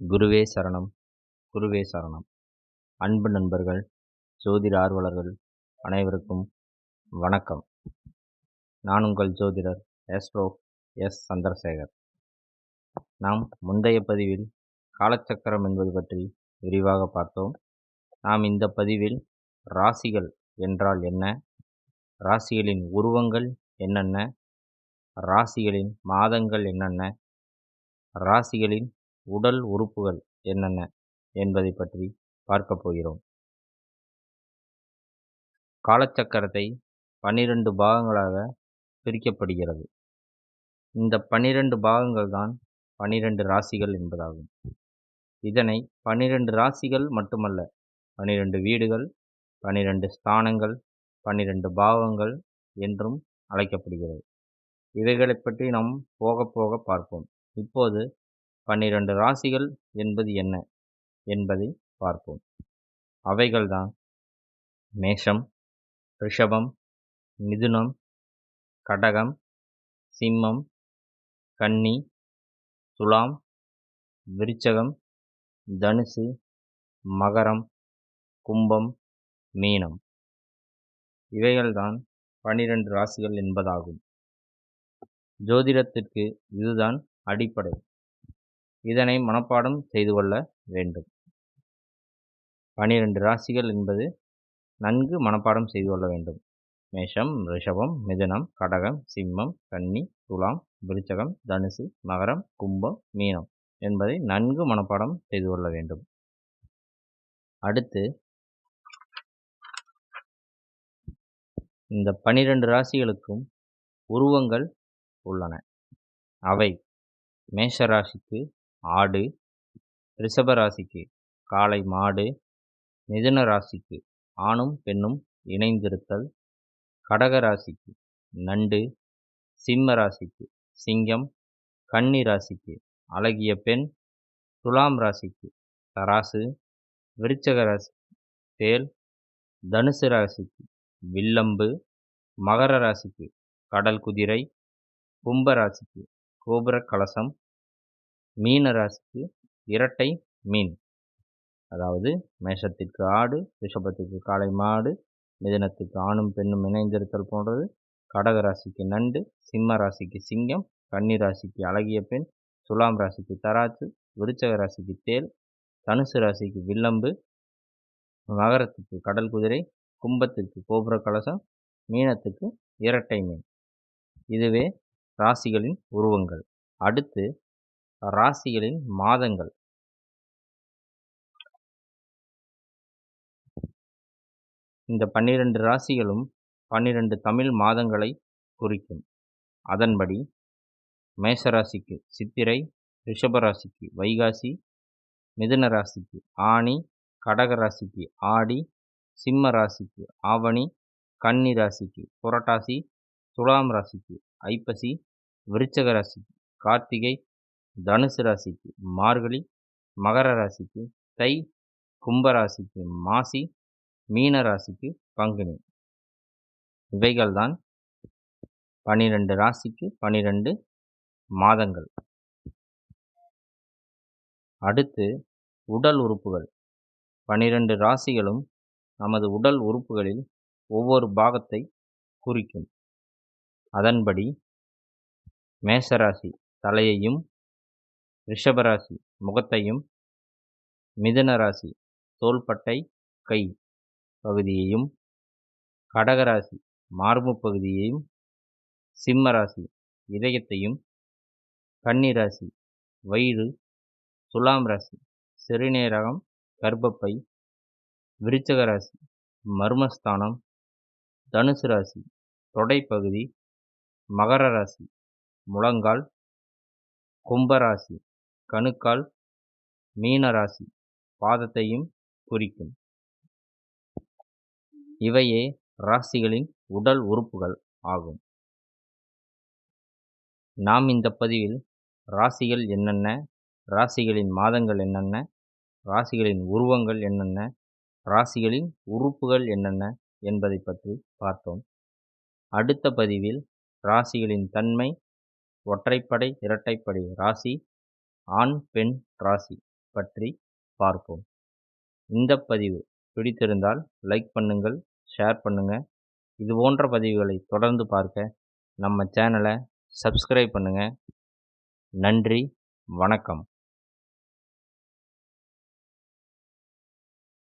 குருவே சரணம் குருவே சரணம். அன்பு நண்பர்கள் ஜோதிட ஆர்வலர்கள் அனைவருக்கும் வணக்கம். நான் உங்கள் ஜோதிடர் எஸ்ரோ எஸ். சந்திரசேகர். நாம் முந்தைய பதிவில் காலச்சக்கரம் என்பது பற்றி விரிவாக பார்த்தோம். நாம் இந்த பதிவில் ராசிகள் என்றால் என்ன ராசிகளின் உருவங்கள் என்னென்ன ராசிகளின் மாதங்கள் என்னென்ன ராசிகளின் உடல் உறுப்புகள் என்னென்ன என்பதை பற்றி பார்க்கப் போகிறோம். காலச்சக்கரத்தை பன்னிரண்டு பாகங்களாக பிரிக்கப்படுகிறது. இந்த பன்னிரண்டு பாகங்கள் தான் பன்னிரண்டு ராசிகள் என்பதாகும். இதனை பன்னிரண்டு ராசிகள் மட்டுமல்ல பன்னிரண்டு வீடுகள் பன்னிரண்டு ஸ்தானங்கள் பன்னிரண்டு பாவங்கள் என்றும் அழைக்கப்படுகிறது. இவைகளை பற்றி நாம் போக போக பார்ப்போம். இப்போது பன்னிரண்டு ராசிகள் என்பது என்ன? என்பதை பார்ப்போம். அவைகள்தான். மேஷம் ரிஷபம் மிதுனம் கடகம் சிம்மம் கன்னி துலாம் விருச்சகம் தனுசு மகரம் கும்பம் மீனம். இவைகள்தான் பன்னிரண்டு ராசிகள் என்பதாகும். ஜோதிடத்திற்கு இதுதான் அடிப்படை. இதனை மனப்பாடம் செய்து கொள்ள வேண்டும். பனிரெண்டு ராசிகள் என்பது நன்கு மனப்பாடம் செய்து கொள்ள வேண்டும். மேஷம் ரிஷபம் மிதுனம் கடகம் சிம்மம் கன்னி துலாம் விருச்சகம் தனுசு மகரம் கும்பம் மீனம் என்பதை நன்கு மனப்பாடம் செய்து கொள்ள வேண்டும். அடுத்து இந்த பனிரெண்டு ராசிகளுக்கும் உருவங்கள் உள்ளன. அவை மேஷ ராசிக்கு ஆடு ரிஷப ராசிக்கு காளை மாடு மிதுன ராசிக்கு ஆணும் பெண்ணும் இணைந்திருத்தல் கடக ராசிக்கு நண்டு சிம்ம ராசிக்கு சிங்கம் கன்னி ராசிக்கு அழகிய பெண் துலாம் ராசிக்கு தராசு விருச்சக ராசி தேல் தனுசு ராசிக்கு வில்லம்பு மகர ராசிக்கு கடல் குதிரை கும்ப ராசிக்கு கோபுர கலசம் மீன ராசிக்கு இரட்டை மீன். அதாவது மேஷத்திற்கு ஆடு ரிஷபத்துக்கு காளை மாடு மிதனத்துக்கு ஆணும் பெண்ணும் இணைந்திருத்தல் போன்றது. கடக ராசிக்கு நண்டு சிம்ம ராசிக்கு சிங்கம் கன்னி ராசிக்கு அழகிய பெண் துலாம் ராசிக்கு தராச்சு விருச்சக ராசிக்கு தேல் தனுசு ராசிக்கு வில்லம்பு மகரத்துக்கு கடல் குதிரை கும்பத்துக்கு கோபுர கலசம் மீனத்துக்கு இரட்டை மீன். இதுவே ராசிகளின் உருவங்கள். அடுத்து ராசிகளின் மாதங்கள். இந்த பன்னிரண்டு ராசிகளும் பன்னிரண்டு தமிழ் மாதங்களை குறிக்கும். அதன்படி மேசராசிக்கு சித்திரை ரிஷபராசிக்கு வைகாசி மிதுன ராசிக்கு ஆணி கடக ராசிக்கு ஆடி சிம்ம ராசிக்கு ஆவணி கன்னி ராசிக்கு புரட்டாசி துலாம் ராசிக்கு ஐப்பசி விருச்சக ராசிக்கு கார்த்திகை தனுசு ராசிக்கு மார்கழி மகர ராசிக்கு தை கும்பராசிக்கு மாசி மீன ராசிக்கு பங்குனி. இவைகள்தான் பனிரெண்டு ராசிக்கு பனிரெண்டு மாதங்கள். அடுத்து உடல் உறுப்புகள். பனிரெண்டு ராசிகளும் நமது உடல் உறுப்புகளில் ஒவ்வொரு பாகத்தை குறிக்கும். அதன்படி மேஷராசி தலையையும் ரிஷபராசி முகத்தையும் மிதுன ராசி தோள்பட்டை கை பகுதியையும் கடகராசி மார்பு பகுதியையும் சிம்ம ராசி இதயத்தையும் கன்னிராசி வயிறு துலாம் ராசி சிறுநீரகம் கர்ப்பப்பை விருச்சக ராசி மர்மஸ்தானம் தனுசு ராசி தொடைப்பகுதி மகர ராசி முழங்கால் கும்பராசி கணுக்கால் மீனராசி பாதத்தையும் குறிக்கும். இவையே ராசிகளின் உடல் உறுப்புகள் ஆகும். நாம் இந்த பதிவில் ராசிகள் என்னென்ன ராசிகளின் மாதங்கள் என்னென்ன ராசிகளின் உருவங்கள் என்னென்ன ராசிகளின் உறுப்புகள் என்னென்ன என்பதை பற்றி பார்த்தோம். அடுத்த பதிவில் ராசிகளின் தன்மை ஒற்றைப்படை இரட்டைப்படை ராசி ஆண் பெண் ராசி பற்றி பார்ப்போம். இந்த பதிவு பிடித்திருந்தால் லைக் பண்ணுங்கள் ஷேர் பண்ணுங்கள் இது போன்ற பதிவுகளை தொடர்ந்து பார்க்க நம்ம சேனலை சப்ஸ்கிரைப் பண்ணுங்கள் நன்றி வணக்கம்.